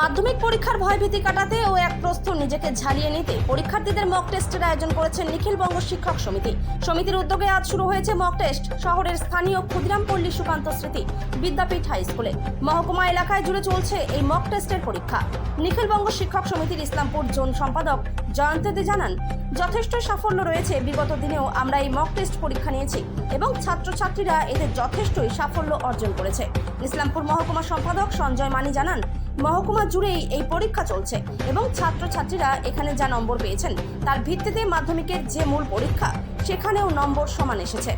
মাধ্যমিক পরীক্ষার ভয়ভীতি কাটাতে ও এক প্রস্তুত নিজেকে ঝালিয়ে নিতে পরীক্ষার্থীদের মক টেস্টের আয়োজন করেছেন নিখিলবঙ্গ শিক্ষক সমিতি। সমিতির উদ্যোগে আজ শুরু হয়েছে মক টেস্ট শহরের স্থানীয় ক্ষুদিরাম পল্লী সুকান্ত স্মৃতি বিদ্যাপীঠ হাই স্কুলে মহকুমা এলাকায় জুড়ে চলছে এই মক টেস্টের পরীক্ষা। নিখিলবঙ্গ শিক্ষক সমিতির ইসলামপুর জোন সম্পাদক জয়ন্ত দে জানান, যথেষ্ট সাফল্য রয়েছে বিগত দিনেও আমরা এই মক টেস্ট পরীক্ষা নিয়েছি এবং ছাত্রছাত্রীরা এতে যথেষ্টই সাফল্য অর্জন করেছে। ইসলামপুর মহকুমা সম্পাদক সঞ্জয় মানি জানান মহকুমা জুড়েই এই পরীক্ষা চলছে এবং ছাত্রছাত্রীরা এখানে যা নম্বর পেয়েছেন, তার ভিত্তিতে মাধ্যমিকের যে মূল পরীক্ষা, সেখানেও নম্বর সমান এসেছে।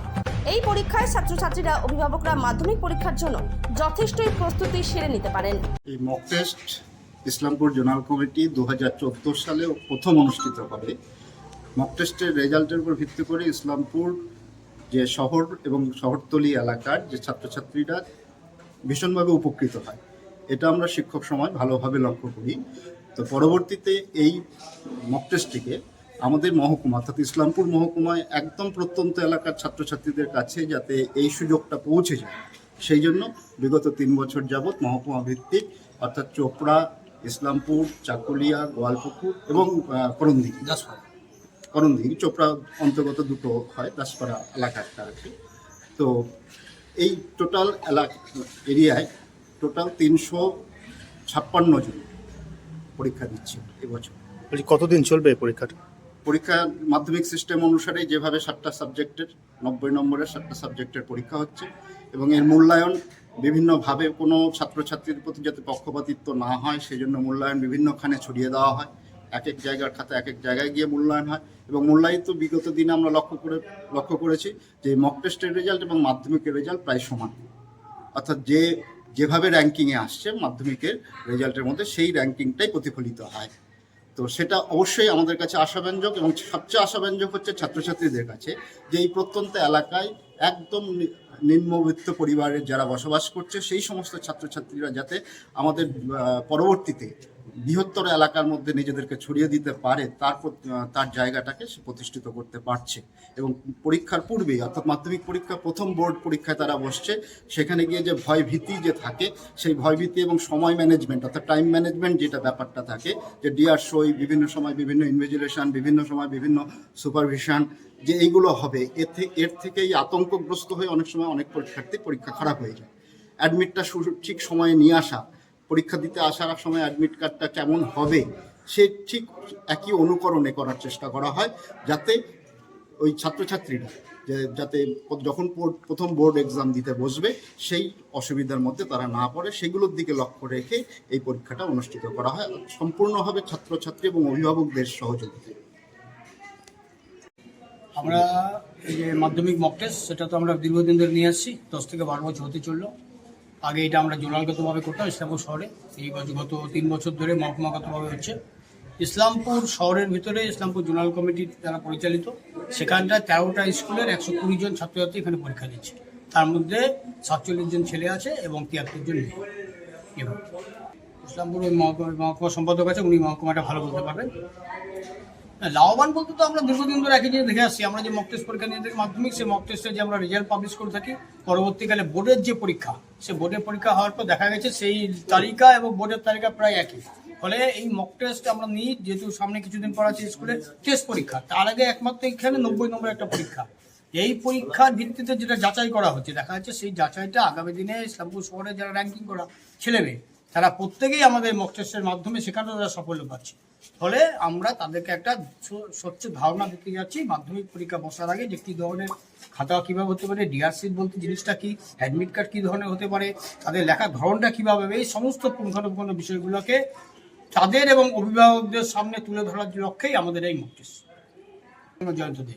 এই পরীক্ষায় ছাত্রছাত্রীরা অভিভাবকরা মাধ্যমিক পরীক্ষার জন্য যথেষ্টই প্রস্তুতি সেরে নিতে পারেন। এই mock test Islampur zonal committee দু হাজার সালে প্রথম অনুষ্ঠিত হবে। মক টেস্টের রেজাল্টের উপর ভিত্তি করে ইসলামপুর যে শহর এবং শহরতলি এলাকার যে ছাত্রছাত্রীরা ভীষণভাবে উপকৃত হয়। এটা আমরা শিক্ষক সমাজ ভালোভাবে লক্ষ্য করি। তো পরবর্তীতে এই মক টেস্টটিকে আমাদের মহকুমা অর্থাৎ ইসলামপুর মহকুমায় একদম প্রত্যন্ত এলাকার ছাত্রছাত্রীদের কাছে যাতে এই সুযোগটা পৌঁছে যায়। সেই জন্য বিগত তিন বছর যাবৎ মহকুমা ভিত্তিক অর্থাৎ চোপড়া ইসলামপুর চাকুলিয়া গোয়ালপুকুর এবং আহ, করণদিঘি। করণদিঘি চোপড়া অন্তর্গত দুটো হয় দাসপাড়া এলাকাটা আছে তো এই টোটাল এলাকা এরিয়ায় টোটাল তিনশো ছাপ্পান্ন জন পরীক্ষা দিচ্ছে এবছর। বলছি কতদিন চলবে এই পরীক্ষাটা? পরীক্ষা মাধ্যমিক সিস্টেম অনুসারে যেভাবে সাতটা সাবজেক্টের নব্বই নম্বরের সাতটা সাবজেক্টের পরীক্ষা হচ্ছে এবং এর মূল্যায়ন বিভিন্নভাবে কোনো ছাত্রছাত্রীর প্রতি যাতে পক্ষপাতিত্ব না হয় সেই জন্য মূল্যায়ন বিভিন্নখানে ছড়িয়ে দেওয়া হয়। এক এক জায়গার খাতা এক এক জায়গায় গিয়ে মূল্যায়ন হয় এবং মূল্যায়িত বিগত দিনে আমরা লক্ষ্য করে লক্ষ্য করেছি যে মক টেস্টের রেজাল্ট এবং মাধ্যমিকের রেজাল্ট প্রায় সমান। অর্থাৎ যে যেভাবে র্যাঙ্কিংয়ে আসছে মাধ্যমিকের রেজাল্টের মধ্যে, সেই র্যাঙ্কিংটাই প্রতিফলিত হয়। তো সেটা অবশ্যই আমাদের কাছে আশাব্যঞ্জক এবং সবচেয়ে আশাব্যঞ্জক হচ্ছে ছাত্রছাত্রীদের কাছে যে এই প্রত্যন্ত এলাকায় একদম নিম্নবিত্ত পরিবারের যারা বসবাস করছে, সেই সমস্ত ছাত্রছাত্রীরা যাতে আমাদের পরবর্তীতে বৃহত্তর এলাকার মধ্যে নিজেদেরকে ছড়িয়ে দিতে পারে, তার তার জায়গাটাকে সে প্রতিষ্ঠিত করতে পারছে। এবং পরীক্ষার পূর্বেই, অর্থাৎ মাধ্যমিক পরীক্ষা, প্রথম বোর্ড পরীক্ষায় তারা বসছে। সেখানে গিয়ে যে ভয় ভীতি যে থাকে, সেই ভয় ভীতি এবং সময় ম্যানেজমেন্ট, অর্থাৎ টাইম ম্যানেজমেন্ট যেটা ব্যাপারটা থাকে, যে ডিআর সই, বিভিন্ন সময় বিভিন্ন ইনভেজিলেশন, বিভিন্ন সময় বিভিন্ন সুপারভিশন, যে এইগুলো হবে এর থেকে এর থেকেই আতঙ্কগ্রস্ত হয়ে অনেক সময় অনেক পরীক্ষার্থী পরীক্ষা খারাপ হয়ে যায়। অ্যাডমিটটা ঠিক সময়ে নিয়ে আসা, পরীক্ষা দিতে আসার সময় অ্যাডমিট কার্ডটা কেমন হবে, সে ঠিক একই অনুকরণে করার চেষ্টা করা হয় যাতে ওই ছাত্রছাত্রীরা যাতে যখন প্রথম বোর্ড এক্সাম দিতে বসবে, সেই অসুবিধার মধ্যে তারা না পড়ে, সেগুলোর দিকে লক্ষ্য রেখে এই পরীক্ষাটা অনুষ্ঠিত করা হয়। সম্পূর্ণভাবে ছাত্রছাত্রী এবং অভিভাবকদের সহযোগিতায়। আমরা এই যে মাধ্যমিক মক টেস্ট সেটা তো আমরা দীর্ঘদিন ধরে নিয়ে আসছি, দশ থেকে বারো বছর হতে চলল। আগে এটা আমরা জোনালগতভাবে করতাম ইসলামপুর শহরে, এই বছর গত তিন বছর ধরে মহকুমাগতভাবে হচ্ছে। ইসলামপুর শহরের ভিতরে ইসলামপুর জোনাল কমিটি দ্বারা পরিচালিত সেখানটা তেরোটা স্কুলের একশো কুড়ি জন ছাত্রছাত্রী এখানে পরীক্ষা দিচ্ছে। তার মধ্যে সাতচল্লিশ জন ছেলে আছে এবং তিয়াত্তর জন মেয়ে। ইসলামপুর ওই মহকুমা সম্পাদক আছে, উনি মহকুমাটা ভালো বলতে পারবেন। লাভবান বলতে তো আমরা দীর্ঘদিন ধরে একই জিনিস দেখে আসছি। আমরা যে মক টেস্ট পরীক্ষা নিয়ে থাকি মাধ্যমিক, সেই মক টেস্টে যে আমরা রেজাল্ট পাবলিশ করে থাকি, পরবর্তীকালে বোর্ডের যে পরীক্ষা সে বোর্ডের পরীক্ষা হওয়ার পর দেখা গেছে সেই তালিকা এবং বোর্ডের তালিকা প্রায় একই। ফলে এই মক টেস্ট আমরা নিই, যেহেতু সামনে কিছুদিন পর আছে স্কুলে টেস্ট পরীক্ষা। তার আগে একমাত্র এখানে নব্বই নম্বর একটা পরীক্ষা। এই পরীক্ষার ভিত্তিতে যেটা যাচাই করা হচ্ছে, দেখা যাচ্ছে সেই যাচাইটা আগামী দিনে ইসলামপুর শহরে যারা র্যাঙ্কিং করা ছেলে মেয়ে তারা প্রত্যেকেই আমাদের মক টেস্টের মাধ্যমে সেখানেও তারা সাফল্য পাচ্ছে। ফলে আমরা তাদেরকে একটা স্বচ্ছ ধারণা দিতে যাচ্ছি, মাধ্যমিক পরীক্ষা বসার আগে যে কী ধরনের খাতা কীভাবে হতে পারে ডিআরসি বলতে জিনিসটা কি অ্যাডমিট কার্ড কী ধরনের হতে পারে, তাদের লেখার ধরনটা কীভাবে এই সমস্ত পুঙ্খানুপুঙ্খ বিষয়গুলোকে তাদের এবং অভিভাবকদের সামনে তুলে ধরার লক্ষ্যেই আমাদের এই মক টেস্ট জয়ন্ত দে।